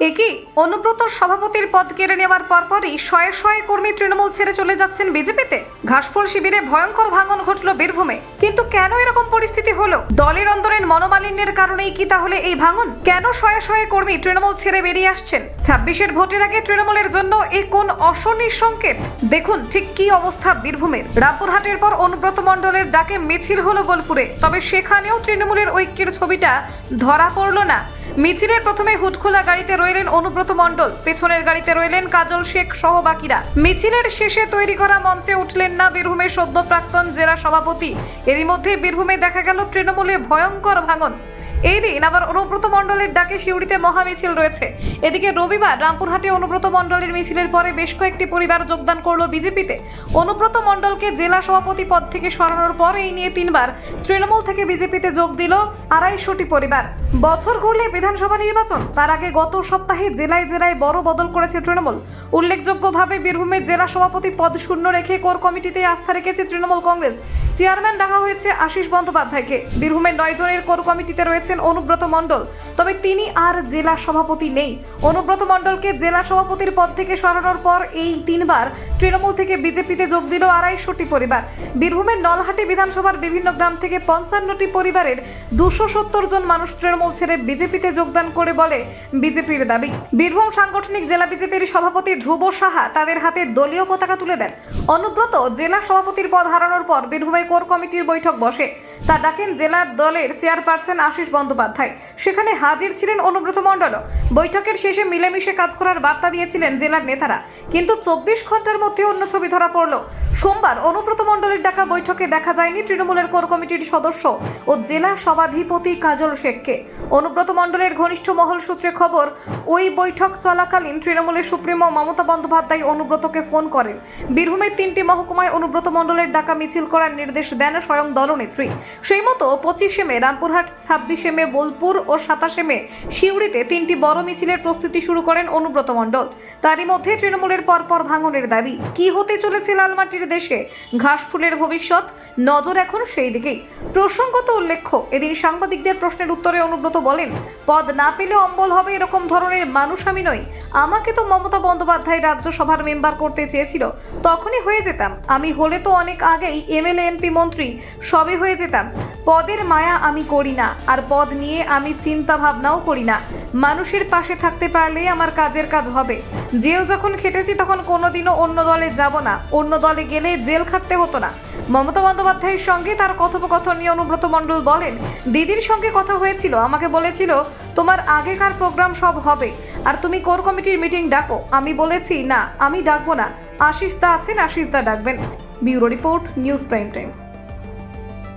এ কি অনুব্রত সভাপতির পদ কেড়ে নেওয়ার পরপরই শয়ে শয়ে কর্মী তৃণমূল ছেড়ে চলে যাচ্ছেন বিজেপিতে। ঘাসফুল শিবিরে ভয়ঙ্কর ভাঙন ঘটল বীরভূমে। কিন্তু কেন এরকম পরিস্থিতি হলো? দলের অন্তরের মনোমালিন্যের কারণেই কি তাহলে এই ভাঙন? কেন শয়ে শয়ে কর্মী তৃণমূল ছেড়ে বেরিয়ে আসছেন? ছাব্বিশের ভোটের আগে তৃণমূলের জন্য এই কোন অশনির সংকেত? দেখুন ঠিক কি অবস্থা বীরভূমের। রামপুরহাটের পর অনুব্রত মণ্ডলের ডাকে মিছিল হলো বোলপুরে। তবে সেখানেও তৃণমূলের ঐক্যের ছবিটা ধরা পড়ল না। মিছিলের প্রথমে হুটখোলা গাড়িতে রইলেন অনুব্রত মণ্ডল পেছনের গাড়িতে রইলেন কাজল শেখ সহ বাকিরা। মিছিলের শেষে তৈরি করা মঞ্চে উঠলেন না বীরভূমের সদ্য প্রাক্তন জেলা সভাপতি। এরই মধ্যে বীরভূমে দেখা গেল তৃণমূলে ভয়ঙ্কর ভাঙন। এই দিন আবার অনুব্রত মণ্ডলের ডাকে শিউড়িতে মহা মিছিল রয়েছে। এদিকে রবিবার রামপুরহাটে অনুব্রত মণ্ডলের মিছিলের পরে বেশ কয়েকটি পরিবার যোগদান করল বিজেপিতে। অনুব্রত মণ্ডলকে জেলা সভাপতি পদ থেকে সরানোর পর এই নিয়ে তিনবার তৃণমূল থেকে বিজেপিতে যোগ দিল আড়াইশোটি পরিবার। বছর ঘুরলে বিধানসভা নির্বাচন, তার আগে গত সপ্তাহে জেলায় জেলায় বড় বদল করেছে তৃণমূল। উল্লেখযোগ্যভাবে বীরভূমের জেলা সভাপতি পদ শূন্য রেখে কোর কমিটিতে আস্থা রেখেছে তৃণমূল কংগ্রেস। চেয়ারম্যান রাখা হয়েছে আশিস বন্দ্যোপাধ্যায়কে। বীরভূমের নয় জনের কোর কমিটিতে রয়েছেন অনুব্রত মণ্ডল। তবে তিনি আর জেলা সভাপতি নেই। অনুব্রত মণ্ডলকে জেলা সভাপতির পদ থেকে সরানোর পর এই তিনবার তৃণমূল থেকে বিজেপিতে যোগ দিল আড়াইশোটি পরিবার। বীরভূমের নলহাটি বিধানসভার বিভিন্ন গ্রাম থেকে পঞ্চান্নটি পরিবারের দুশো সত্তর জন মানুষ তৃণমূল ছেড়ে বিজেপিতে যোগদান করে বলে বিজেপির দাবি। বীরভূম সাংগঠনিক জেলা বিজেপির সভাপতি ধ্রুব সাহা তাদের হাতে দলীয় পতাকা তুলে দেন। অনুব্রত জেলা সভাপতির পদ হারানোর পর বীরভূমে কোর কমিটির বৈঠক বসে। তা ডাকেন জেলার দলের চেয়ারপারসন আশিস বন্দ্যোপাধ্যায়। সেখানে হাজির ছিলেন অনুব্রত মণ্ডল বৈঠকের শেষে মিলেমিশে কাজ করার বার্তা দিয়েছিলেন জেলার নেতারা। কিন্তু চব্বিশ ঘণ্টার মধ্যে অন্য ছবি ধরা পড়ল। সোমবার অনুব্রত মণ্ডলের ডাকা বৈঠকে দেখা যায়নি তৃণমূলের কোর কমিটির সদস্য ও জেলা সভাধিপতি কাজল শেখকে। অনুব্রত মণ্ডলের ঘনিষ্ঠ মহল সূত্রে খবর, ওই বৈঠক চলাকালীন তৃণমূলের সুপ্রিমো মমতা বন্দ্যোপাধ্যায় অনুব্রতকে ফোন করেন। বীরভূমের তিনটি মহকুমায় অনুব্রত মণ্ডলের ডাকা মিছিল করার নির্দেশ দেন স্বয়ং দলনেত্রী। সেই মতো পঁচিশে মে রামপুরহাট ছাব্বিশে মে বোলপুর ও সাতাশে মে সিউড়িতে তিনটি বড় মিছিলের প্রস্তুতি শুরু করেন অনুব্রত মণ্ডল। তারই মধ্যে তৃণমূলের পরপর ভাঙনের দাবি, কি হতে চলেছে লালমাটির দেশে? ঘাসফুলের ভবিষ্যৎ? নজর এখন সেই দিকেই। প্রসঙ্গত উল্লেখ্য, এদিন সাংবাদিকদের প্রশ্নের উত্তরে অনুব্রত বলেন, পদ না পেলে অম্বল হবে এরকম ধরনের মানুষ আমি নই। আমাকে তো মমতা বন্দ্যোপাধ্যায় রাজ্যসভার মেম্বার করতে চেয়েছিল, তখনই হয়ে যেতাম। আমি হলে তো অনেক আগেই এমএলএ, এমপি, মন্ত্রী সবই হয়ে যেতাম। পদের মায়া আমি করি না, আর পদ নিয়ে আমি চিন্তা ভাবনাও করি না। মানুষের পাশে থাকতে পারলেই আমার কাজের কাজ হবে। জেল যখন খেটেছি তখন কোনোদিনও অন্য দলে যাব না, অন্য দলে গেলে জেল খাটতে হতো না। মমতা বন্দ্যোপাধ্যায়ের সঙ্গে তার কথোপকথন নিয়ে অনুব্রত মণ্ডল বলেন, দিদির সঙ্গে কথা হয়েছিল, আমাকে বলেছিল, তোমার আগেকার প্রোগ্রাম সব হবে, আর তুমি কোর কমিটির মিটিং ডাকো। আমি বলেছি, না, আমি ডাকবো না। আশিস দা আছেন, আশিস দা ডাকবেন। Bureau report, news prime times.